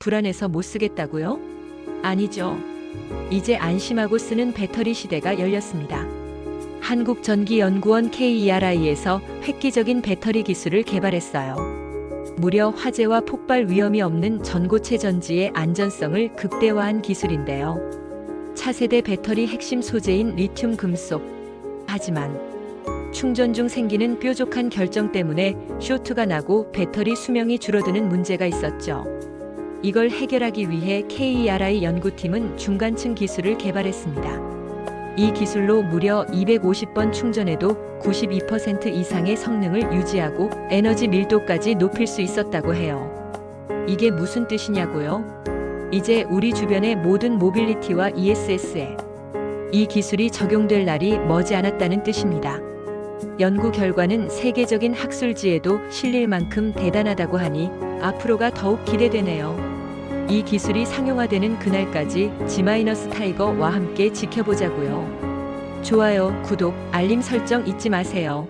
불안해서 못 쓰겠다고요? 아니죠. 이제 안심하고 쓰는 배터리 시대가 열렸습니다. 한국전기연구원 KERI에서 획기적인 배터리 기술을 개발했어요. 무려 화재와 폭발 위험이 없는 전고체 전지의 안전성을 극대화한 기술인데요. 차세대 배터리 핵심 소재인 리튬 금속. 하지만 충전 중 생기는 뾰족한 결정 때문에 쇼트가 나고 배터리 수명이 줄어드는 문제가 있었죠. 이걸 해결하기 위해 KERI 연구팀은 중간층 기술을 개발했습니다. 이 기술로 무려 250번 충전해도 92% 이상의 성능을 유지하고 에너지 밀도까지 높일 수 있었다고 해요. 이게 무슨 뜻이냐고요? 이제 우리 주변의 모든 모빌리티와 ESS에 이 기술이 적용될 날이 머지않았다는 뜻입니다. 연구 결과는 세계적인 학술지에도 실릴 만큼 대단하다고 하니 앞으로가 더욱 기대되네요. 이 기술이 상용화되는 그날까지 G- 타이거와 함께 지켜보자고요. 좋아요, 구독, 알림 설정 잊지 마세요.